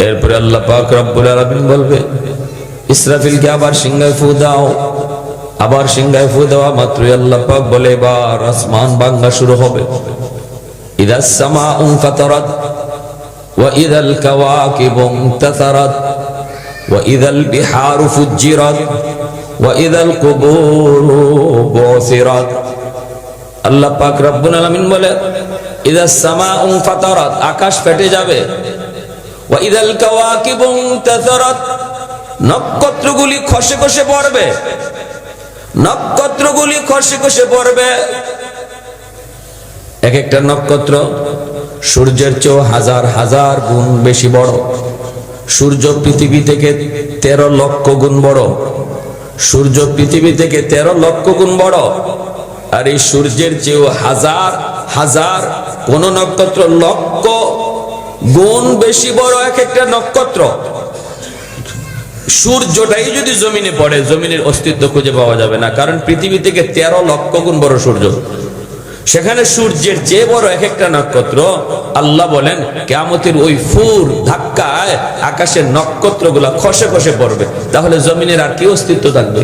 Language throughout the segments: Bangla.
এরপরে আল্লাহ পাক রব্বুল আলামিন বলবে ইসরাফিলকে আবার সিংহায় ফু দাও আবার সিংহায় ফু দেওয়া মাত্রই আল্লাহ পাক বলে এবার আসমান ভাঙ্গা শুরু হবে ইদা সামা উনফাতারাত وإذا الكواكب انتثرت وإذا البحار فجرت وإذا القبور بعثرت আল্লাহ পাক রব্বুল আলামিন বলে ইদা সামা ফাতারাত আকাশ ফেটে যাবে ওয়া ইদাল কাওয়াকিবু ইনতাসারাত নক্ষত্রগুলি খসে খসে পড়বে। নক্ষত্রগুলি খসে খসে পড়বে। এক একটা নক্ষত্র সূর্যের চেয়েও হাজার হাজার গুণ বেশি বড়। সূর্য পৃথিবী থেকে তেরো লক্ষ গুণ বড়। সূর্য পৃথিবী থেকে তেরো লক্ষ গুণ বড়। আর এই সূর্যের চেয়েও হাজার হাজার কোন নক্ষত্র লক্ষ গুণ বেশি বড় এক একটা নক্ষত্র। সূর্যটাই যদি জমিনে পড়ে, জমিনের অস্তিত্ব খুঁজে পাওয়া যাবে না। কারণ পৃথিবী থেকে তেরো লক্ষ গুণ বড় সূর্য। সেখানে সূর্যের যে বড় এক একটা নক্ষত্র, আল্লাহ বলেন কেমতের ওই ফুর ধাক্কায় আকাশের নক্ষত্রগুলা খসে খসে পড়বে। তাহলে জমিনের আর কি অস্তিত্ব থাকবে?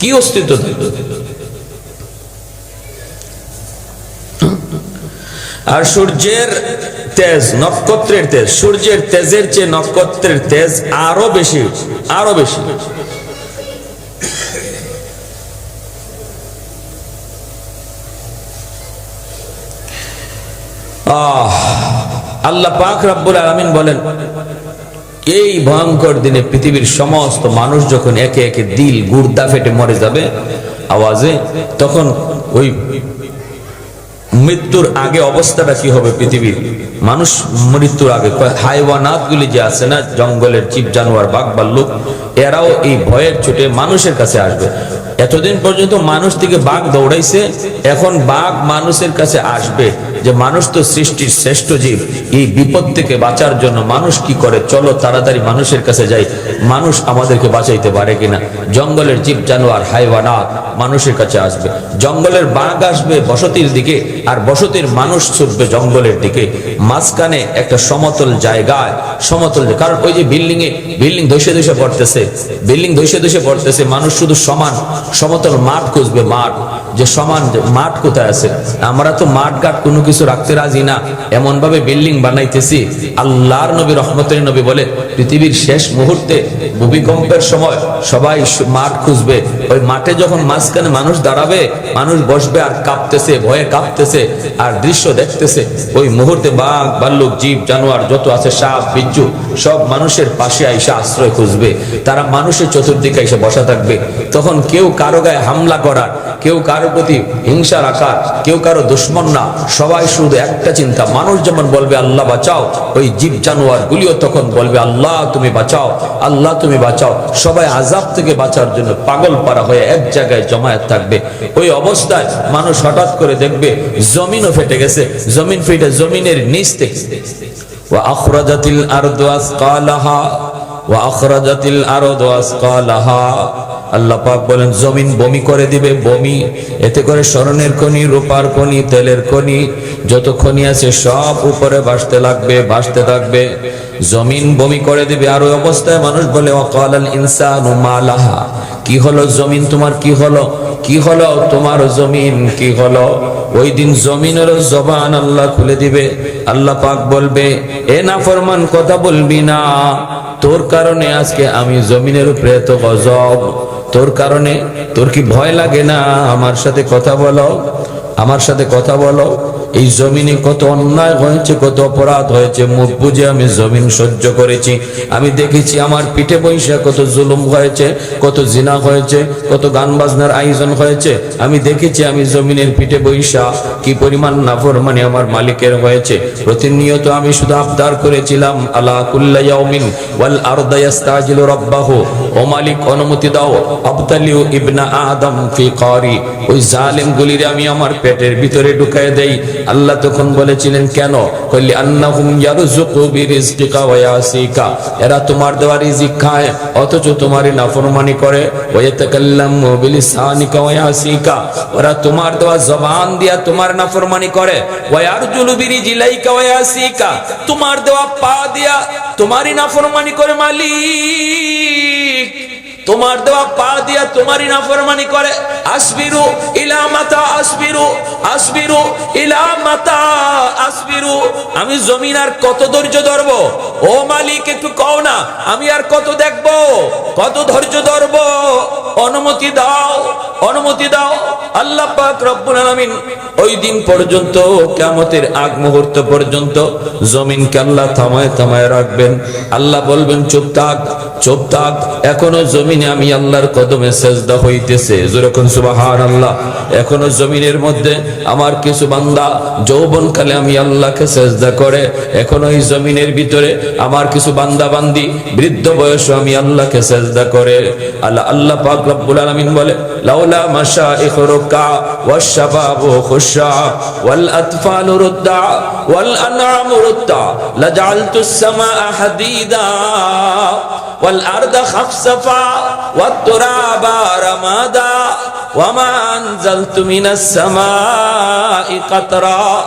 কি অস্তিত্ব থাকবে? আর সূর্যের তেজ, নক্ষত্রের তেজ, সূর্যের তেজের চেয়ে নক্ষত্রের তেজ আরও বেশি আরও বেশি। আল্লাহ পাক রব্বুল আলামিন বলেন, এই ভয়ঙ্কর দিনে পৃথিবীর সমস্ত মানুষ যখন একে একে দিল গুর্দা ফেটে মরে যাবে আওয়াজে, তখন ওই মৃত্যুর আগে অবস্থাটা কি হবে পৃথিবীর। মানুষ মৃত্যুর আগে হাইওয়ানাত গুলি যে আছে না, জঙ্গলের জীব, জানোয়ার, বাঘ ভাল্লুক এরাও এই ভয়ের ছুটে মানুষের কাছে আসবে। এতদিন পর্যন্ত মানুষ থেকে বাঘ দৌড়াইছে, এখন বাঘ মানুষের কাছে আসবে। যে মানুষ তো সৃষ্টির শ্রেষ্ঠ জীব। এই বিপদ থেকে বাঁচার জন্য মানুষ কি করে? চলো তাড়াতাড়ি মানুষের কাছে যাই। মানুষ আমাদেরকে বাঁচাইতে পারে কিনা? জঙ্গলের জীব, জানোয়ার, হাইওয়ানাত মানুষের কাছে আসবে। জঙ্গলের বাঘ আসবে বসতির দিকে, আর বসতির মানুষ ছুটবে জঙ্গলের দিকে। মাঝখানে একটা সমতল জায়গায়, সমতল কারণ ওই যে বিল্ডিং এ, বিল্ডিং ধসে ধসে পড়তেছে। বিল্ডিং ধসে ধসে পড়তেছে, মানুষ শুধু সমান, সমতল মাঠ খুঁজবে মাঠ। যে সমান মাঠ কোথায় আছে? আমরা তো মাঠ ঘাট কোনো কিছু রাখতে রাজি না। এমন ভাবে বিল্ডিং বানাইতেছি। আল্লাহর নবী, রহমতের নবী বলে, পৃথিবীর শেষ মুহূর্তে ভূমিকম্পের সময় সবাই মাঠ খুঁজবে। ওই মাঠে যখন মাঝখানে মানুষ দাঁড়াবে, মানুষ বসবে আর কাঁপতেছে, ভয়ে কাঁপতেছে আর দৃশ্য দেখতেছে। ওই মুহূর্তে বাঘ, ভাল্লুক, জীব, জানোয়ার যত আছে, সাপ বিচ্ছু সব মানুষের পাশে আইসা আশ্রয় খুঁজবে। তারা মানুষের চতুর্দিকে এসে বসা থাকবে। তখন কেউ কারও গায়ে হামলা করার, কেউ কারও কারও প্রতি হিংসা রাখা কেউ কারও দুশ্মন না। সবাই শুধু একটা চিন্তা, মানুষ যেমন বলবে, আল্লাহ বাঁচাও। ওই জীব জানোয়ার গুলিও তখন বলবে, আল্লাহ তুমি বাঁচাও, আল্লাহ তুমি বাঁচাও। সবাই আজাব থেকে বাঁচার জন্য পাগল পারা হয়ে এক জায়গায় জমায়েত থাকবে। ওই অবস্থায় মানুষ হঠাৎ করে দেখবে, জমিনও ফেটে গেছে। জমিন ফেটে জমিনের নিচ থেকে। আখরাজাতিল আর দোয়াস কালাহা ওয়া আখরাজাতিল আরদু আসকালাহা। আল্লাহ পাক বলেন, জমিন বমি করে দিবে, বমি। এতে করে স্মরণের খনি, রূপার খনি, তেলের খনি, যত আছে সব উপরে ভাসতে লাগবে, ভাসতে থাকবে। জমিন বমি করে দিবে, আর ওই অবস্থায় মানুষ বলে ইনসান কি হলো জমিন তোমার, কি হলো? কি হলো তোমার জমিন, কি হলো? ওই দিন জমিনের জবান আল্লাহ খুলে দিবে। আল্লাহ পাক বলবে, এ না ফরমান কথা বলবি না। তোর কারণে আজকে আমি জমিনের উপরে এত গজব। তোর কারণে তোর কি ভয় লাগে না? আমার সাথে কথা বলো। আমার সাথে কথা বলো। এই জমিনে কত অন্যায় হয়েছে, কত অপরাধ হয়েছে, মুখ বুঝে আমি জমিন সহ্য করেছি। আমি দেখেছি আমার পিঠে বৈশা কত জুলুম হয়েছে, কত জিনা হয়েছে, কত গান বাজনার আয়োজন হয়েছে। আমি দেখেছি আমি জমিনের পিঠে বৈশা কি পরিমাণ নাফরমানি আমার মালিকের হয়েছে। প্রতিনিয়ত আমি শুধু আবদার করেছিলাম, আলা কুল্লা ইয়াউমিন ওয়াল আরদা ইয়াস্তাজিলু রাব্বাহু। ও মালিক, অনুমতি দাও, আবতালিউ ইবনা আদম ফি কারি। ওই জালেম গুলিরে আমি আমার পেটের ভিতরে ঢুকায় দেই। আল্লাহ তখন বলেছিলেন, কেন? কইলি, আন্নাহুম ইয়ারযুকু বিরিজকিকা ওয়া ইয়াসিকা। এরা তোমার দেওয়া রিজিক খায়, অথচ তোমারই নাফরমানি করে। ওয়া ইয়াতাকাল্লামু বিলিসানিকা ওয়া ইয়াসিকা। ওরা তোমার দেওয়া জবান দিয়া তোমার নাফরমানি করে। ওয়া ইয়ারজুলু বিরিজিলাইকা ওয়া ইয়াসিকা। তোমার দেওয়া পা দিয়া তোমারই নাফরমানি করে মালিক। তোমার দেওয়া পা দিয়া তোমারই নাফরমানি করে। আসবিরু ইলা মাতা আসবিরু আসবিরু ইলা মাতা আসবিরু। আমি জমিন আর কত ধৈর্য ধরবো? ও মালিক, একটু কও না, আমি আর কত দেখব? কত ধৈর্য ধরবো? অনুমতি দাও অনুমতি দাও। আল্লাহ পাক রব্বুল আলামিন ওই দিন পর্যন্ত, কিয়ামতের আগ মুহূর্ত পর্যন্ত জমিনকে আল্লাহ থামায় থামায় রাখবেন। আল্লাহ বলবেন, চুপ থাক চুপ থাক। এখনও জমিনে আমি আল্লাহর কদমে সেজদা হইতেছে। যেরকম সুবাহান আল্লাহ এখনও জমিনের মধ্যে আমার কিছু বান্দা যৌবন কালে আমি আল্লাহকে সেজদা করে, এখনও এই জমিনের ভিতরে আমার কিছু বান্দা বান্দি বৃদ্ধ বয়সে আমি আল্লাহকে সেজদা করে। আল্লাহ আল্লাহ পাক রব্বুল আলামিন বলে, লাউলা মাশাইখ রুকা খুশা ওয়াল আতফালু রুদ্দা ওয়াল আনআমু রুদ্দা লাজআলতুস সামাআ হাদিদা। والأرض خفصفا والتراب رمادا وما أنزلت من السماء قطرا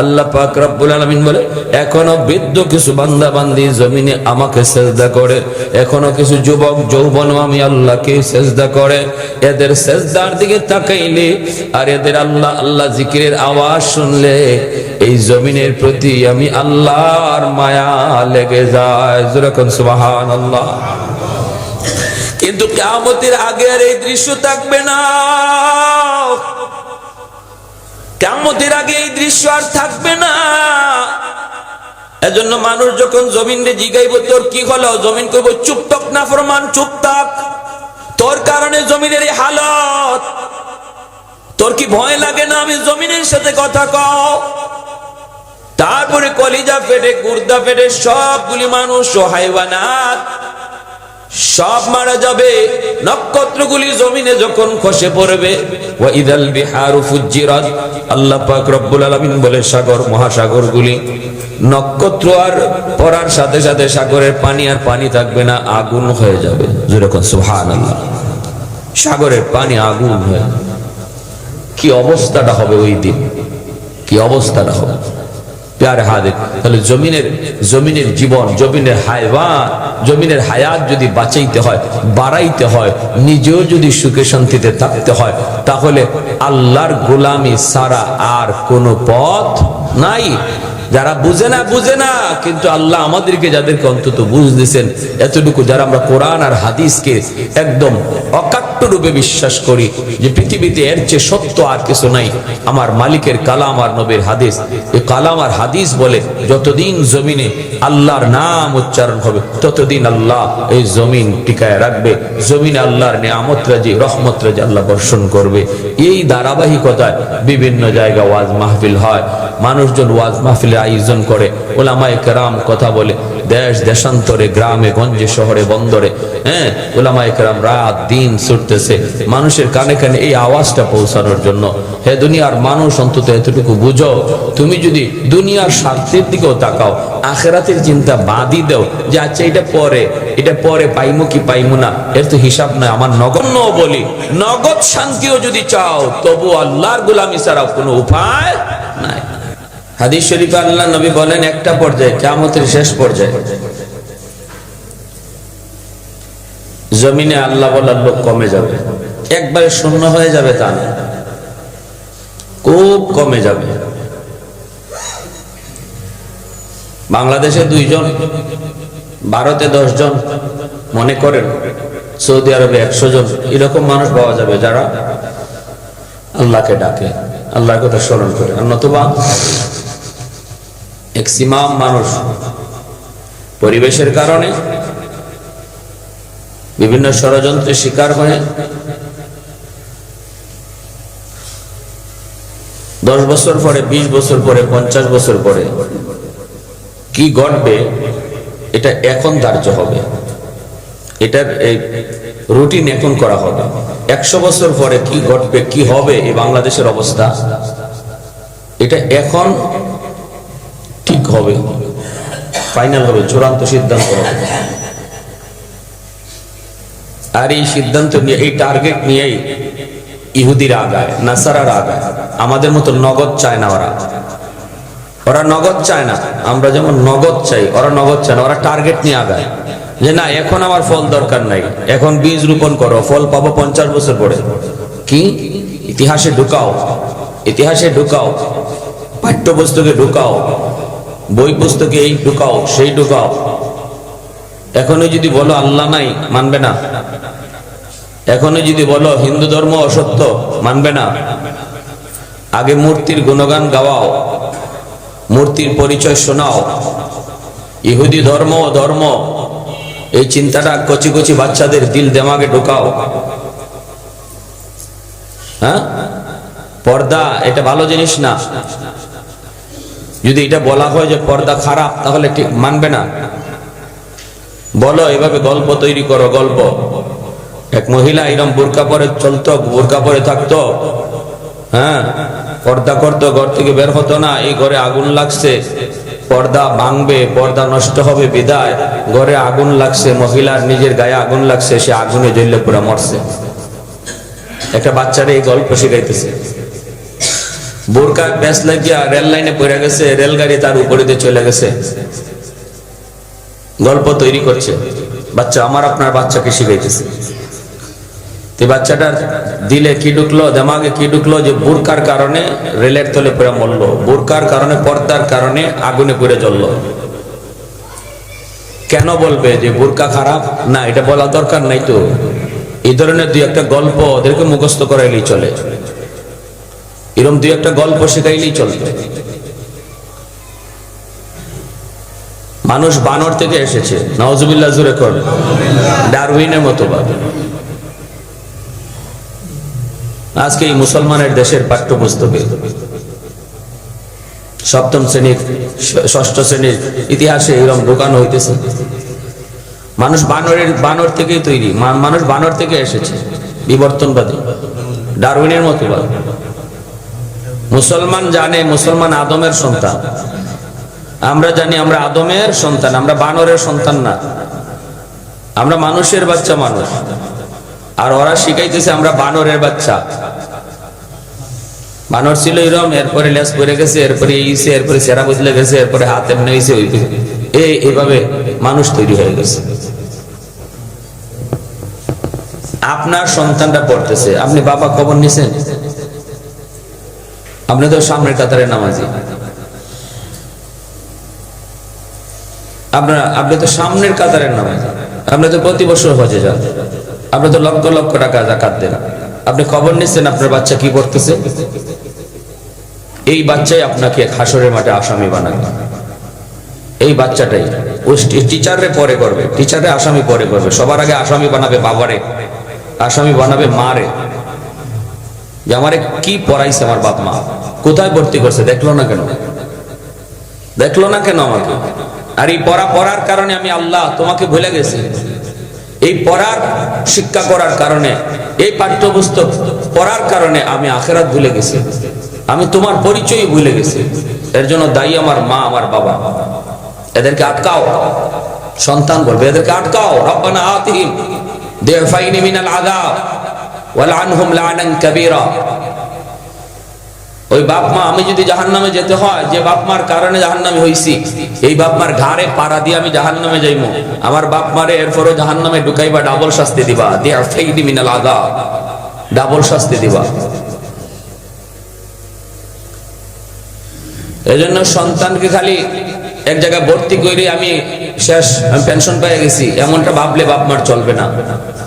আল্লাহ পাক রব্বুল আলামিন বলে, এখনও বৃদ্ধ কিছু বান্দা বান্দি জমিনে আমাকে সেজদা করে, এখনও কিছু যুবক যৌবন আমি আল্লাহকে সেজদা করে। এদের সেজদার দিকে তাকাইলে, আর এদের আল্লাহ আল্লাহ জিকিরের আওয়াজ শুনলে, এই জমিনের প্রতি আমি আল্লাহর মায়া লেগে যায়। যেরকম সুবাহান আল্লাহ কিন্তু কেমতের আগে আর এই দৃশ্য থাকবে না। কেমতের আগে এই দৃশ্য আর থাকবে না। এজন্য মানুষ যখন জমিন জিগাইব, তোর কি হলো? জমিন কইব, চুপ থাক না ফরমান, চুপ থাক। তোর কারণে জমিনের এই হালত। তোর কি ভয় লাগে না আমি জমিনের সাথে কথা কও? তারপরে কলিজা ফেটে, গুর্দা ফেটে সবগুলি মানুষ ও হাইওয়ানাত সব মারা যাবে। নক্ষত্রগুলি জমিনে যখন খসে পড়বে ওয়া ইদাল বিহারু ফুজ্জিরাত। আল্লাহ পাক রব্বুল আলামিন বলে, সাগর, মহাসাগরগুলি নক্ষত্র আর পড়ার সাথে সাথে সাগরের পানি আর পানি থাকবে না, আগুন হয়ে যাবে। যেরকম সুবহানাল্লাহ। সাগরের পানি আগুন হয়ে কি অবস্থাটা হবে ওই দিন? কি অবস্থাটা হবে? প্যারে হাদের তাহলে জমিনের জমিনের জীবন, জমিনের হায়ওয়ান, জমিনের হায়াত যদি বাঁচাইতে হয়, বাড়াইতে হয়, নিজেও যদি সুখে শান্তিতে থাকতে হয়, তাহলে আল্লাহর গোলামি সারা আর কোনো পথ নাই। যারা বুঝে না বুঝে না। কিন্তু আল্লাহ আমাদেরকে যাদেরকে অন্তত বুঝ দিয়েছেন, এতটুকু যারা আমরা কোরআন আর হাদিসকে একদম অকাট্য রূপে বিশ্বাস করি, যে পৃথিবীতে এর চেয়ে সত্য আর কিছু নাই। আমার মালিকের কালাম আর নবীর হাদিস, এই কালাম আর হাদিস বলে যতদিন জমিনে আল্লাহর নাম উচ্চারণ হবে, ততদিন আল্লাহ এই জমিন টিকায় রাখবে। জমিনে আল্লাহর নিয়ামত রাজি, রহমত রাজি আল্লাহ বর্ষণ করবে। এই ধারাবাহিকতায় বিভিন্ন জায়গা ওয়াজ মাহফিল হয়। মানুষজন ওয়াজ মাহফিলের আয়োজন করে। ওলামায়ে কেরাম কথা বলে, দেশ দেশান্তরে, গ্রামে, গঞ্জে, শহরে, বন্দরে হ্যাঁ? ওলামায়ে কেরাম রাত দিন ছুটতেছে। মানুষের কানে কানে এই আওয়াজটা পৌঁছানোর জন্য। হে দুনিয়ার মানুষ, অন্তত এতটুকু বুঝো, তুমি যদি দুনিয়ার স্বার্থের দিকেও তাকাও, আখেরাতের চিন্তা বাদই দেও যে আচ্ছা এটা পরে এটা পরে পাইমু কি পাইমু না? এর তো হিসাব নয়, আমার নগণ্য বলি। নগদ শান্তিও যদি চাও, তবু আল্লাহর গোলামি ছাড়া কোনো উপায় নাই। হাদিস শরীফে আল্লাহ নবী বলেন, একটা পর্যায়ে, কিয়ামতের শেষ পর্যায়ে। জমিনে আল্লাহ বলার লোক কমে যাবে। একবারে শূন্য হয়ে যাবে তা না। খুব কমে যাবে। বাংলাদেশে দুইজন, ভারতে জন মনে করেন সৌদি আরবে একশো জন এরকম মানুষ পাওয়া যাবে যারা আল্লাহকে ডাকে, আল্লাহর কথা স্মরণ করে। আর নতুবা ম্যাক্সিমাম মানুষ। পরিবেশের কারণে, বিভিন্ন ষড়যন্ত্রের শিকার হয়ে দশ বছর পরে, বিশ বছর পরে, পঞ্চাশ বছর পরে কি ঘটবে, এটা এখন ধার্য হবে। এটার রুটিন এখন করা হবে। একশো বছর পরে কি ঘটবে, কি হবে, এই বাংলাদেশের অবস্থা, এটা এখন হবে। ফাইনাল হবে, চূড়ান্ত সিদ্ধান্ত হবে। আর এই সিদ্ধান্ত নিয়ে, এই টার্গেট নিয়েই ইহুদিরা আগায়, নাসারারা আগায়। আমাদের মতো নগদ চায় না ওরা। ওরা নগদ চায় না। আমরা যেমন নগদ চাই, ওরা নগদ চায় না, ওরা টার্গেট নিয়ে আগায়। যে না, এখন আমার ফল দরকার নাই। এখন বীজ রোপণ করো, ফল পাবো পঞ্চাশ বছর পরে। কি? ইতিহাসে ঢুকাও। ইতিহাসে ঢুকাও। পাঠ্যপুস্তকে ঢুকাও। বই পুস্তকে এই ঢুকাও, সেই ঢুকাও। এখনও যদি বলো আল্লাহ নাই, মানবে না। এখনও যদি বলো হিন্দু ধর্ম অসত্য, মানবে না। আগে মূর্তির গুণগান গাওয়াও, মূর্তির পরিচয় শোনাও। ইহুদি ধর্ম ধর্ম, এই চিন্তাটা কচি কচি বাচ্চাদের দিল দেমাগে ঢোকাও। হ্যাঁ? পর্দা, এটা ভালো জিনিস না। যদি এটা বলা হয় যে পর্দা খারাপ, তাহলে ঠিক, মানবে না। বলো, এভাবে গল্প তৈরি করো, গল্প। এক মহিলা এরম বোরকা পরে চলতো, বোরকা পরে থাকতো। হ্যাঁ পর্দা করতো, ঘর থেকে বের হতো না, এই ঘরে আগুন লাগছে। পর্দা ভাঙবে, পর্দা নষ্ট হবে, বিদায়। ঘরে আগুন লাগছে, মহিলার নিজের গায়ে আগুন লাগছে, সে আগুনে জ্বললে পুরো মরছে। একটা বাচ্চারা এই গল্প শিখাইতেছে। বোরকা ব্যাস লাগিয়া রেল লাইনে পড়ে গেছে, রেলগাড়ি তার উপরে দিয়ে চলে গেছে। গল্প তৈরি করছে। বাচ্চা, আমার আপনার বাচ্চাকে শিখাইতেছে? বাচ্চাটার দিলে কি ঢুকলো, দেমাগে কি ঢুকলো যে বোরকার কারণে রেলের তলে পড়ে মরলো, বোরকার কারণে পর্দার কারণে আগুনে পড়ে জ্বললো। কেন বলবে যে বোরকা খারাপ? না, এটা বলা দরকার নাই তো। এই ধরনের দুই একটা গল্প ওদেরকে মুখস্থ করাইলেই চলে। এরকম দুই একটা গল্প শেখাইলেই চলবে। মানুষ বানর থেকে এসেছে কর। ডারউইনের মতো ভাবে আজকে এই মুসলমানের দেশের পাঠ্যপুস্তকে সপ্তম শ্রেণির ষষ্ঠ শ্রেণির ইতিহাসে এরকম ঢোকানো হইতেছে। মানুষ বানরের, বানর থেকেই তৈরি। মানুষ বানর থেকে এসেছে, বিবর্তনবাদী, ডারউইনের মতো মুসলমান জানে মুসলমান আদমের সন্তান। আমরা জানি আমরা আদমের সন্তান, আমরা বানরের সন্তান না। আমরা মানুষের বাচ্চা মানুষ। আর ওরা শিখাইতেছে আমরা বানরের বাচ্চা। বানর ছিল এরম, এরপরে লেস পরে গেছে, এরপরে ইসে, এরপরে সেরা বদলে গেছে, এরপরে হাত এমনি হয়েছে ওই এই এইভাবে মানুষ তৈরি হয়ে গেছে। আপনার সন্তানটা পড়তেছে। আপনি বাবা খবর নিছেন? আপনি তো সামনের কাতারে নামাজি। আপনার সামনের নামাজি। আপনি তো প্রতি বছর হজে যান। আপনি তো লক্ষ লক্ষ টাকা জাকাত দেন। আপনি খবর নিচ্ছেন আপনার বাচ্চা কি করতেছে এই বাচ্চাই আপনাকে হাসরের মাঠে আসামি বানাবে। এই বাচ্চাটাই ওই টিচারে পরে করবে। টিচারে আসামি পরে করবে। সবার আগে আসামি বানাবে বাবারে। আসামি বানাবে মারে। যে আমারে কি পড়াইছে আমার বাপ মা? কোথায় ভর্তি করছে? দেখল না কেন? দেখল না কেন আমাকে? আর এই পড়া পড়ার কারণে আমি আল্লাহ তোমাকে ভুলে গেছি। এই পড়ার শিক্ষা করার কারণে, এই পাঠ্যপুস্তক পড়ার কারণে আমি আখেরাত ভুলে গেছি। আমি তোমার পরিচয় ভুলে গেছি। এর জন্য দায়ী আমার মা, আমার বাবা। এদেরকে আটকাও। সন্তান বলবে, এদেরকে আটকাও। রব্বানা আতিহিম দিফাইনি মিনাল আযাব। ওয়ালআনহুম লা'নান কাবীরা। ওই বাপ মা, আমি যদি জাহান নামে যেতে হয়, যে বাপ মার কারণে জাহান নামে হইছি, এই বাপ মার ঘাড়ে পাড়া দিয়ে আমি জাহান নামে যাইমু। আমার বাপ মারে এরপরও জাহান নামে ঢুকাইবা, ডাবল শাস্তি দিবা। মিনাল আদা ডাবল শাস্তি দিবা। এজন্য সন্তানকে খালি এক জায়গায় ভর্তি করে আমি শেষ, আমি পেনশন পেয়ে গেছি, এমনটা ভাবলে বাপ মার চলবে না।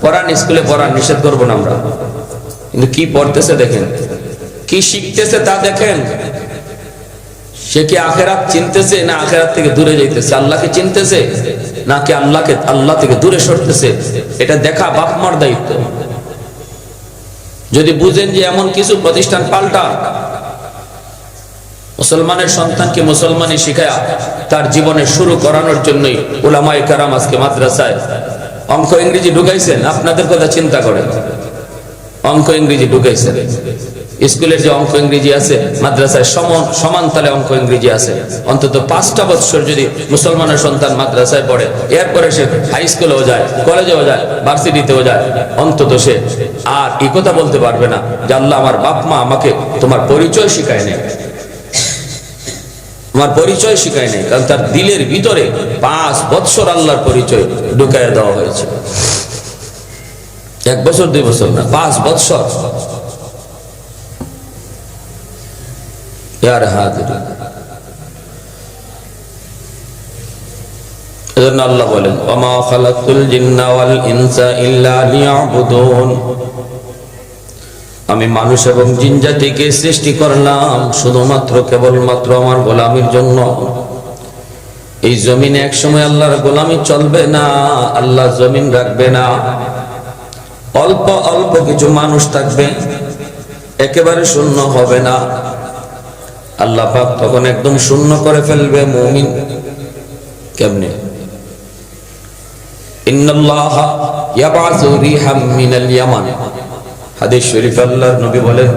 পড়ান, স্কুলে পড়ান, নিষেধ করব না আমরা। কিন্তু কি পড়তেছে দেখেন? কি শিখতেছে তা দেখেন? সে কি আখেরাত চিনতেছে না আখেরাত থেকে দূরে যাইতেছে? আল্লাহকে চিনতেছে নাকি আল্লাহকে, আল্লাহ থেকে দূরে সরতেছে? এটা দেখা বাপ মার দায়িত্ব। যদি বুঝেন যে এমন কিছু প্রতিষ্ঠান পাল্টা মুসলমানের সন্তানকে মুসলমানি শিখায়া তার জীবনে শুরু করানোর জন্যই ওলামাই কারাম আজকে মাদ্রাসায়। অঙ্ক ইংরেজি ঢুকাইছেন, আপনাদের কথা চিন্তা করেন। অঙ্ক ইংরেজি ঢুকাইছেন। স্কুলের যে অঙ্ক ইংরেজি আছে, মাদ্রাসায় সমান সমান তালে অঙ্ক ইংরেজি আছে। অন্তত পাঁচটা বৎসর যদি মুসলমানের সন্তান মাদ্রাসায় পড়ে, এরপরে সে হাই স্কুলেও যায় কলেজেও যায় ভার্সিটিতেও যায়, অন্তত সে আর এই কথা বলতে পারবে না যে আল্লাহ আমার বাপ মা আমাকে তোমার পরিচয় শিখায় নেই আমার পরিচয় শিখায় নেই, কারণ তার দিলের ভিতরে পাঁচ বৎসর আল্লাহর পরিচয় ঢুকাইয়া দেওয়া হয়েছে। এক বছর, দুই বছর না, পাঁচ বৎসর। আল্লাহ বলেন আমি মানুষ এবং জিন জাতিকে সৃষ্টি করলাম শুধুমাত্র কেবলমাত্র আমার গোলামির জন্য। এই জমিনে এক সময় আল্লাহর গোলামি চলবে না, আল্লাহ জমিন রাখবে না। অল্প অল্প কিছু মানুষ থাকবে, একেবারে শূন্য হবে না। আল্লাহ পাক তখন একদম শূন্য করে ফেলবে মুমিন। কেমনে? ইন্নাল্লাহ ইয়াবাসু রিহাম মিনাল ইয়ামান। হাদিস শরীফ, আল্লাহর নবী বলেন,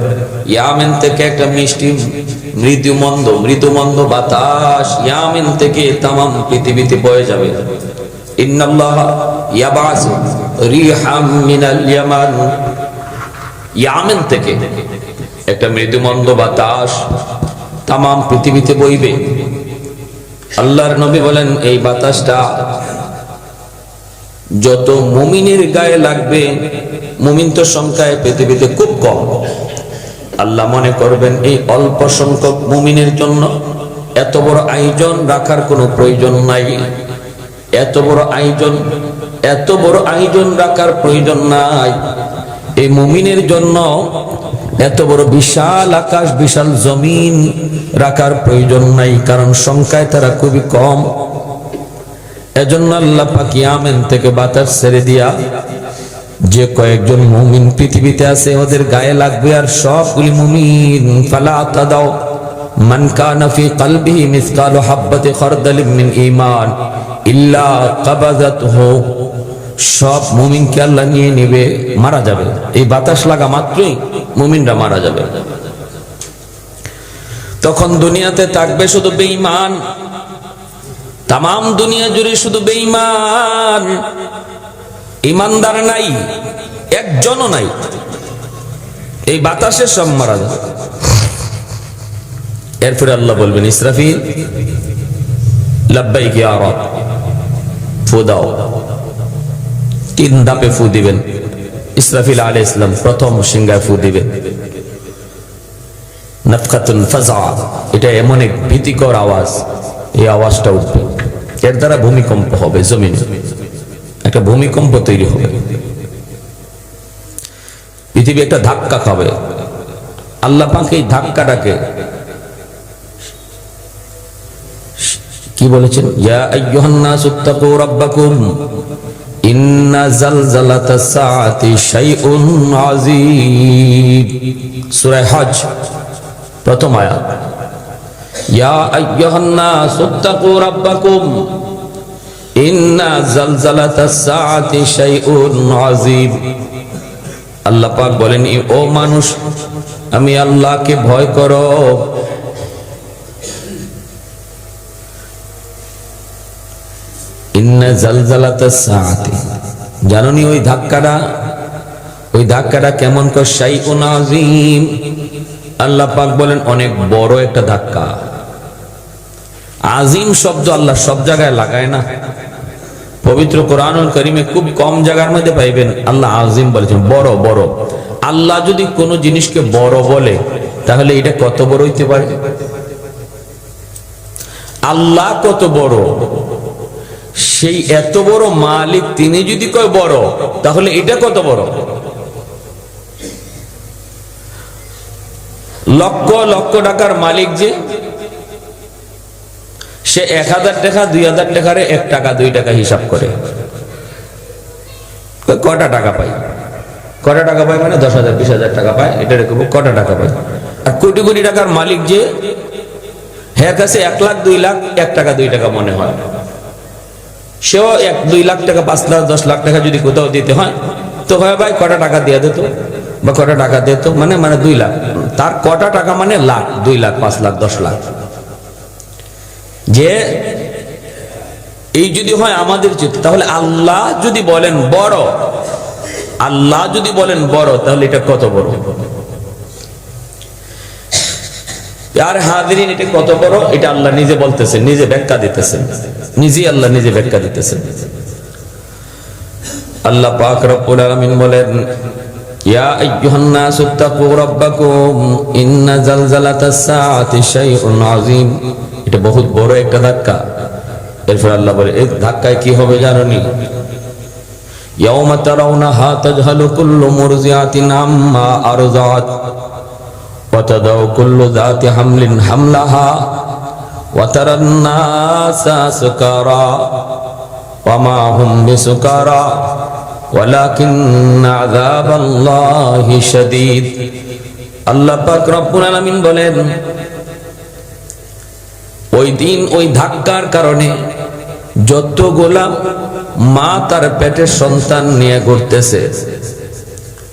ইয়ামেন থেকে একটা মিষ্টি মৃদুমন্দ মৃদুমন্দ বাতাস ইয়ামেন থেকে তামাম পৃথিবীতে বয়ে যাবে। ইন্নাল্লাহ ইয়াবাসু রিহাম মিনাল ইয়ামান। ইয়ামেন থেকে একটা মৃদুমন্দ বাতাস তামাম পৃথিবীতে বইবে। আল্লাহর নবী বলেন, এই বাতাসটা যত মুমিনের গায়ে লাগবে, মুমিন তো সংখ্যায় পৃথিবীতে খুব কম। আল্লাহ মনে করবেন, এই অল্প সংখ্যক মুমিনের জন্য এত বড় আয়োজন রাখার কোনো প্রয়োজন নাই। এত বড় আয়োজন, এত বড় আয়োজন রাখার প্রয়োজন নাই। এই মুমিনের জন্য এত বড় বিশাল আকাশ, বিশাল জমিন রাখার প্রয়োজন নাই, কারণ সংখ্যায় তারা খুবই কম। এজন্য আল্লাহ পাকি আমেন থেকে বাতাস ছেড়ে দিয়া যে কয়েকজন মুমিন পৃথিবীতে আছে, ওদের গায়ে লাগবে আর সবগুলি মুমিন। ফালা ইল্লা কাবাযাতহু সব আল্লাহ নিয়ে নেবে, মারা যাবে। এই বাতাস লাগা মাত্রই মুমিনরা মারা যাবে। তখন দুনিয়াতে থাকবে শুধু বেঈমান। তাম দুনিয়া জুড়ে শুধু বেঈমান। ইমানদার নাই, একজনও নাই। এই বাতাসে সব মারা যাবে এরপরে আল্লাহ বলবেন, ইসরাফিল, লাব্বাইক ইয়া রব, ফু দাও। তিন দাপে ফু দিবেন। ইসরাফিল আলী ইসলাম প্রথম সিংহায় ফু দিবেন। নফকাতুল ফাজা এটা এমন এক ভীতিকর আওয়াজ, এই আওয়াজটা উঠবে। এর দ্বারা ভূমিকম্প হবে, জমিনে। একটা ভূমিকম্প তৈরি হবে। পৃথিবী একটা ধাক্কা খাবে। আল্লাহ পাক এই ধাক্কাটাকে কি বলেছেন? ইয়া আইয়ুহান নাসু তাকু রাব্বাকুম, ইন্না জালজালাতাস সাআতি শাইউন আযীম। সূরা হজ, প্রথম আয়াত। বলেন ও মানুষ, আমি আল্লাহকে ভয় জাননি ওই ধাক্কাটা? ওই ধাক্কাটা কেমন কর? শাইউন আযীম। আল্লাহ পাক বলেন, অনেক বড় একটা ধাক্কা। আজিম শব্দ আল্লাহ সব জায়গায় লাগায় না। পবিত্র কোরআনুল করিমে খুব কম জায়গার মধ্যে পাইবেন। আল্লাহ আজিম বলেছেন, বড় বড়। আল্লাহ যদি কোনো জিনিসকে বড় বলে, তাহলে এটা কত বড় হইতে পারে? আল্লাহ কত বড়? সেই এত বড় মালিক তিনি যদি কয় বড়, তাহলে এটা কত বড়? লক্ষ লক্ষ টাকার মালিক যে সে এক হাজার টাকা, দুই হাজার টাকারে এক টাকা, দুই টাকা হিসাব করে। কটা টাকা পাই কটা টাকা পায় মানে দশ হাজার, বিশ হাজার টাকা পায়, এটা রেখে কটা টাকা পায়? আর কোটি কোটি টাকার মালিক যে হ্যাঁ কাছে এক লাখ, দুই লাখ, এক টাকা, দুই টাকা মনে হয়। সেও এক, দুই লাখ টাকা, পাঁচ লাখ, দশ লাখ টাকা যদি কোথাও দিতে হয়, তো হয় ভাই কটা টাকা দিয়ে দিত? বা কটা টাকা দিত? মানে মানে দুই লাখ। তার কটা টাকা মানে লাখ, দুই লাখ, পাঁচ লাখ, দশ লাখ। যে এই যদি হয় আমাদের চিত্ত তাহলে আল্লাহ যদি বলেন বড়, আল্লাহ যদি বলেন বড়, তাহলে এটা কত বড়? আর হাদিরিন এটা কত বড়? এটা আল্লাহ নিজে বলতেছেন, নিজে ব্যাখ্যা দিতেছেন। নিজে আল্লাহ নিজে ব্যাখ্যা দিতেছেন। আল্লাহ পাক রব্বুল আলামিন বলেন ইয়া আইয়ুহান নাস ইত্তাকু রাব্বাকুম ইন্না জালজালাতাস সাআতি শাইউন আযীম এটা বহুত বড় একটা ধাক্কা এরপর আল্লাহ বলে এই ধাক্কায় কি হবে জানোনি ইয়াউমা তারাউনাহা তাজহালু কুল্লু মুরজিআতিন আম্মা আরজাত وتضع كل ذات حمل حملها وترى الناس سكارى وما هم بسكارى ولكن عذاب الله شديد আল্লাহ পাক রব্বুল আলামিন বলেন ওই দিন ওই ধাক্কার কারণে যত গোলাম মা তার পেটের সন্তান নিয়ে ঘুরতেছে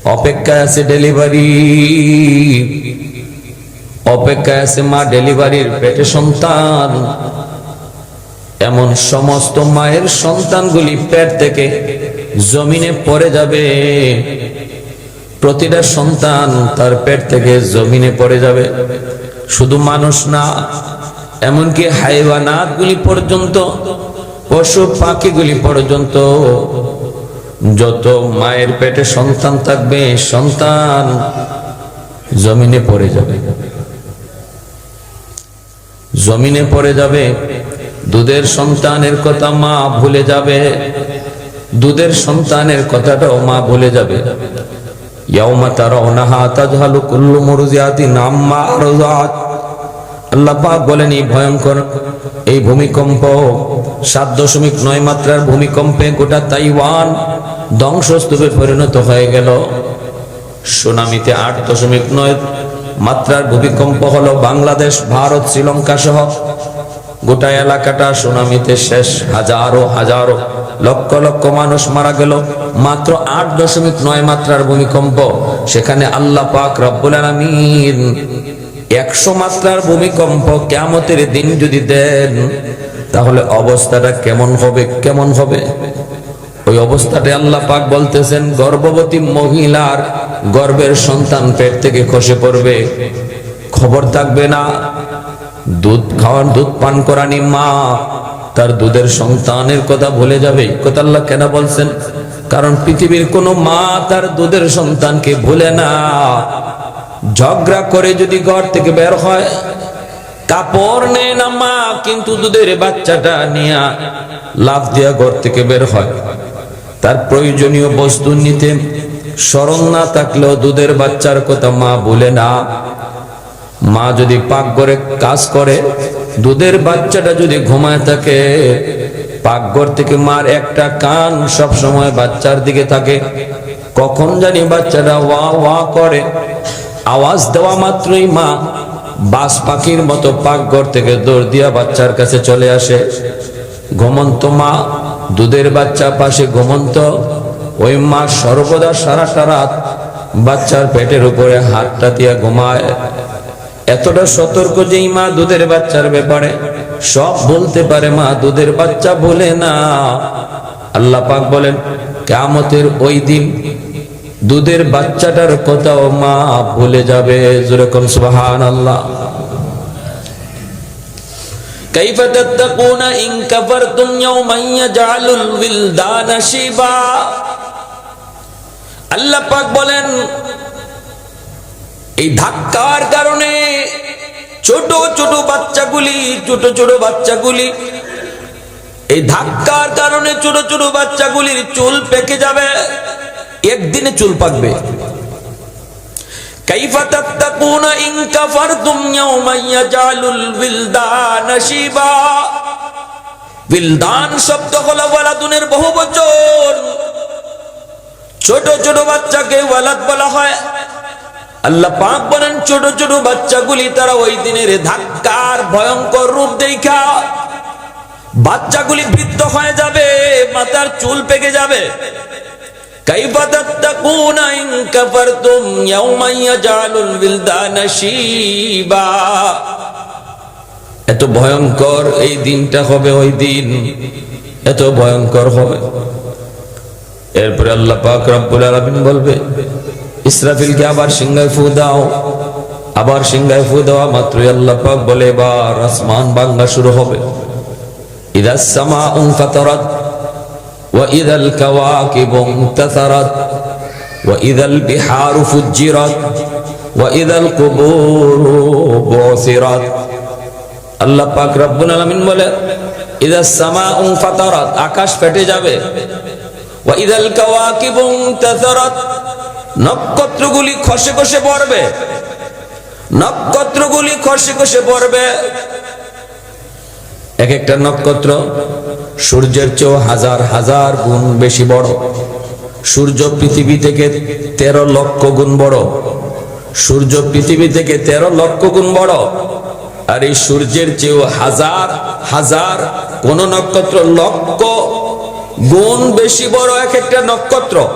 অপেক্ষায় আছে ডেলিভারি অপেক্ষায় আছে মা ডেলিভারির পেটে সন্তান এমন সমস্ত মায়ের সন্তানগুলি পেট থেকে জমিনে পড়ে যাবে। প্রতিটা সন্তান তার পেট থেকে জমিনে পড়ে যাবে। শুধু মানুষ না, এমনকি হাইওয়ানাত গুলি পর্যন্ত, পশু পাখিগুলি পর্যন্ত, যত মায়ের পেটে সন্তান থাকবে, সন্তান জমিনে পড়ে যাবে। জমিনে পড়ে যাবে, দুধের সন্তানের কথা মা ভুলে যাবে। দুধের সন্তানের কথাটাও মা ভুলে যাবে। ইয়াউমা তারাউনাহা তাজহালু কুল্লু মুরজিআতিন আম্মা আরজাত। আল্লাহ পাক বলেন, এই ভয়ঙ্কর এই ভূমিকম্প, সাত দশমিক নয় মাত্রার ভূমিকম্পে গোটা তাইওয়ান ধ্বংসস্তূপে পরিণত হয়ে গেল। সুনামিতে আট দশমিক নয় মাত্রার ভূমিকম্প হলো বাংলাদেশ, ভারত, শ্রীলঙ্কা সহ গোটা এলাকাটা সুনামিতে শেষ। হাজারো হাজারো, লক্ষ লক্ষ মানুষ মারা গেল। মাত্র আট দশমিক নয় মাত্রার ভূমিকম্প। সেখানে আল্লাহ পাক রব্বুল আলামিন একশো মাত্রার ভূমিকম্প কেমতের দিন যদি দেন, তাহলে অবস্থাটা কেমন হবে কেমন হবে? ওই অবস্থাটা আল্লাহ পাক বলতেছেন, গর্ভবতী মহিলার গর্ভের সন্তান পেট থেকে খসে পড়বে। খবর থাকবে না। দুধ খাওয়ার, দুধ পান করানি মা। তার দুধের সন্তানের কথা ভুলে যাবে। কথা আল্লাহ কেন বলছেন? কারণ পৃথিবীর কোন মা তার দুধের সন্তানকে ভুলে না। ঝগড়া করে যদি ঘর থেকে বের হয়, কাপড় নেয় না মা, কিন্তু দুধের বাচ্চাটা নিয়ে লাভ দিয়া ঘর থেকে বের হয়। তার প্রয়োজনীয় বস্তু নিতে স্মরণ না থাকলেও দুধের বাচ্চার কথা মা বলে না। মা যদি পাক করে কাজ করে, দুধের বাচ্চাটা যদি ঘুমায় থাকে পাকঘর থেকে মার একটা কান সব সময় বাচ্চার দিকে থাকে। কখন জানি বাচ্চাটা ওয়া ওয়া করে। আওয়াজ দেওয়া মাত্রই মা বাস পাখির মতো পাকঘর থেকে দৌড় দিয়া বাচ্চার কাছে চলে আসে। ঘুমন্ত মা, দুধের বাচ্চা পাশে ঘুমন্ত। ওই মা সর্বদা সারাটা রাত বাচ্চার পেটের উপরে হাতটা দিয়া ঘুমায়। এতটা সতর্ক যেই মা দুধের বাচ্চার ব্যাপারে সব বলতে পারে মা দুধের বাচ্চা বলে না আল্লাহ পাক বলেন কেমতের ওই দিন দুধের বাচ্চাটার কথাও মা ভুলে যাবে যেরকম সুবহান আল্লাহ كيف تتقون إن كفرتم يوما يجعل الولدان شيبا আল্লাহ পাক বলেন এই ধাক্কার কারণে ছোট ছোট বাচ্চাগুলি ছোট ছোট বাচ্চাগুলি এই ধাক্কার কারণে ছোট ছোট বাচ্চাগুলির চুল পেকে যাবে একদিনে চুল পাকবে كيف تتقون إن كفرتم يوما يجعل الولدان شيبا বিলদান শব্দ হলো ওয়ালাদুনের বহু বচন ছোট ছোট বাচ্চাকে ওয়ালাদ বলা হয় আল্লাহ পাক বলেন, ছোট ছোট বাচ্চাগুলি তারা ওই দিনের ধাক্কার ভয়ঙ্কর রূপ দেখা। বাচ্চাগুলি বৃদ্ধ হয়ে যাবে, মাথার চুল পেকে যাবে। এত ভয়ঙ্কর এই দিনটা হবে, ওই দিন এত ভয়ঙ্কর হবে। এরপরে আল্লাহ পাক রব্বুল আলামিন বলবে ইসরাফিলকে আবার সিংহায় ফু দাও। আবার সিংহায় ফু দেওয়া মাত্রই আল্লাহ পাক বলে, এবার আসমান বাংলা শুরু হবে। ইদাস ইদাল কাওয়াকিবু ইনতাসারাত ওয়া ইদাল বিহারু ফুজ্জিরাত, ওয়া ইদাল কুবুরু বুসিরাত। আল্লাহ পাক রব্বুল আলামিন বলে, ইদাস সামাউন ফাতারাত আকাশ ফেটে যাবে। ওয়া ইদাল কাওয়াকিবু ইনতাসারাত নক্ষত্রগুলি খসে খসে পড়বে। নক্ষত্রগুলি খসে খসে পড়বে। এক একটা নক্ষত্র সূর্যের চেয়েও হাজার হাজার গুণ বেশি বড়। সূর্য পৃথিবী থেকে তেরো লক্ষ গুণ বড়। সূর্য পৃথিবী থেকে তেরো লক্ষ গুণ বড়। আর এই সূর্যের চেয়েও হাজার হাজার কোন নক্ষত্র লক্ষ গুণ বেশি বড় এক একটা নক্ষত্র।